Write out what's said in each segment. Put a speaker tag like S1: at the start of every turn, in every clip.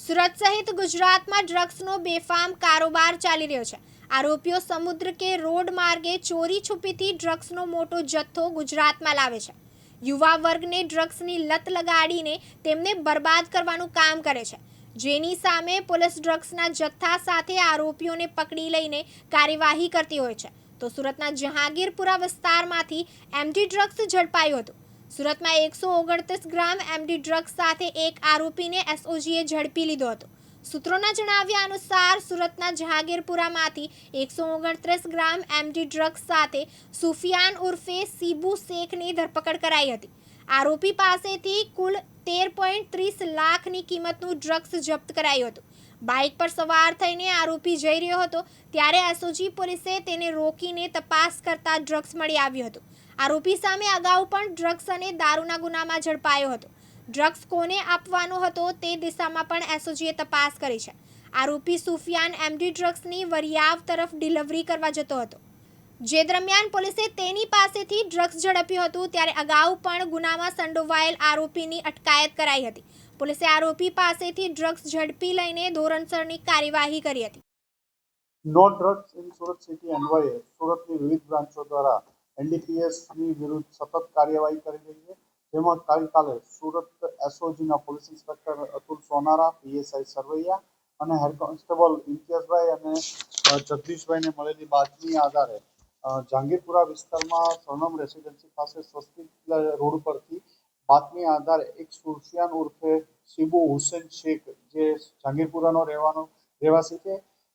S1: સુરત સહિત ગુજરાતમાં ડ્રગ્સનો બેફામ કારોબાર ચાલી રહ્યો છે. આરોપીઓ સમુદ્ર કે રોડ માર્ગે ચોરી છુપીથી ડ્રગ્સનો મોટો જથ્થો ગુજરાતમાં લાવે છે. યુવા વર્ગને ડ્રગ્સની લત લગાડીને તેમને બરબાદ કરવાનું કામ કરે છે. જેની સામે પોલીસ ડ્રગ્સના જથ્થા સાથે આરોપીઓને પકડી લઈને કાર્યવાહી કરતી હોય છે. તો સુરતના જહાંગીરપુરા વિસ્તારમાંથી એમટી ડ્રગ્સ ઝડપાયું હતું. સુરતમાં એકસો ઓગણત્રીસ ગ્રામ એમડી ડ્રગ્સ સાથે એક આરોપીને એસઓજીએ ઝડપી લીધો હતો. સૂત્રોના જણાવ્યા અનુસાર સુરતના જહાગીરપુરામાંથી એકસો ઓગણત્રીસ ગ્રામ એમડી ડ્રગ્સ સાથે સુફિયાન ઉર્ફે સીબુ શેખની ધરપકડ કરાઈ હતી. આરોપી પાસેથી કુલ તેર પોઈન્ટ ત્રીસ લાખની કિંમતનું ડ્રગ્સ જપ્ત કરાયું હતું. બાઇક પર સવાર થઈને આરોપી જઈ રહ્યો હતો, ત્યારે એસઓજી પોલીસે તેને રોકીને તપાસ કરતા ડ્રગ્સ મળી આવ્યું હતું. આરોપી સામે અગાઉ પણ ડ્રગ્સ અને દારૂના ગુનામાં ઝડપાયો હતો. ડ્રગ્સ કોને આપવાનો હતો તે દિશામાં પણ એસઓજીએ તપાસ કરી છે. આરોપી સુફિયાન એમડી ડ્રગ્સની વરિયાવ તરફ ડિલિવરી કરવા જતો હતો. જે દરમિયાન પોલીસે તેની પાસેથી ડ્રગ્સ ઝડપ્યું હતું, ત્યારે અગાઉ પણ ગુનામાં સંડોવાયેલ આરોપીની અટકાયત કરાઈ હતી. પોલીસે આરોપી પાસેથી ડ્રગ્સ ઝડપી લઈને ધોરણસરની કાર્યવાહી કરી હતી.
S2: No drugs in Surat city અન્વયે સુરતની વિવિધ બ્રાન્ચો દ્વારા એનડીપીએસની વિરુદ્ધ સતત કાર્યવાહી કરી રહી છે. જેમાં ગઈકાલે Surat એસઓજીના police inspector Atul Sonara, PSI Sarvaiya અને હેડ કોન્સ્ટેબલ ઇમ્તિયાઝભાઈ અને જગદીશભાઈને મળેલી બાતમી આધારે અ, જહાંગીરપુરા વિસ્તારમાં સરનમ રેસિડેન્સી પાસે સ્વસ્તિક રોડ પરથી બાતમી આધારે એક સુરસિયાન ઉર્ફે શિબુ હુસેન શેખ જે જહાંગીરપુરાનો રહેવાનો રહેવાસી છે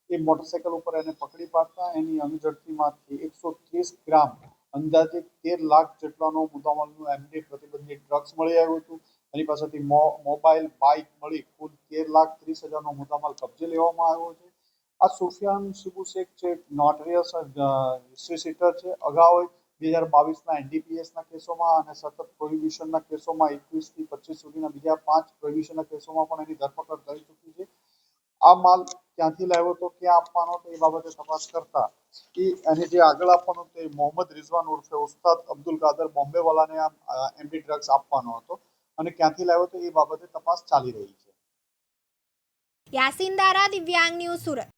S2: એ મોટરસાયકલ ઉપર એને પકડી પાડતા એની અંગઝડતીમાંથી એકસો ત્રીસ ગ્રામ અંદાજે તેર લાખ જેટલાનો મુદ્દામાલનું એમડી પ્રતિબંધિત ડ્રગ્સ મળી આવ્યું હતું. એની પાસેથી મોબાઈલ બાઇક મળી કુલ તેર લાખ ત્રીસ હજારનો મુદ્દામાલ કબજે લેવામાં આવ્યો છે. આ સુફિયાન શેખ છે નોટરિયસ હિસ્ટ્રી છે. અગાઉ બે હજાર બાવીસના એનડીપીએસના કેસોમાં અને સતત પ્રોહિબિશનના કેસોમાં એકવીસથી પચીસ સુધીના બીજા પાંચ પ્રોહિબિશનના કેસોમાં પણ એની ધરપકડ કરી ચૂકી છે. આ માલ ક્યાંથી લાવ્યો તો ક્યાં આપવાનો તો એ બાબતે તપાસ કરતા એ અને જે આગળ આપવાનો તે મોહમ્મદ રિઝવાન ઉર્ફે ઉસ્તાદ અબ્દુલ કાદર બોમ્બેવાલાને આ એમડી ડ્રગ્સ આપવાનો હતો અને ક્યાંથી લાવ્યો તો એ બાબતે તપાસ ચાલી રહી છે.
S1: યાસીન દારા, દિવ્યાંગ ન્યૂઝ સુરત.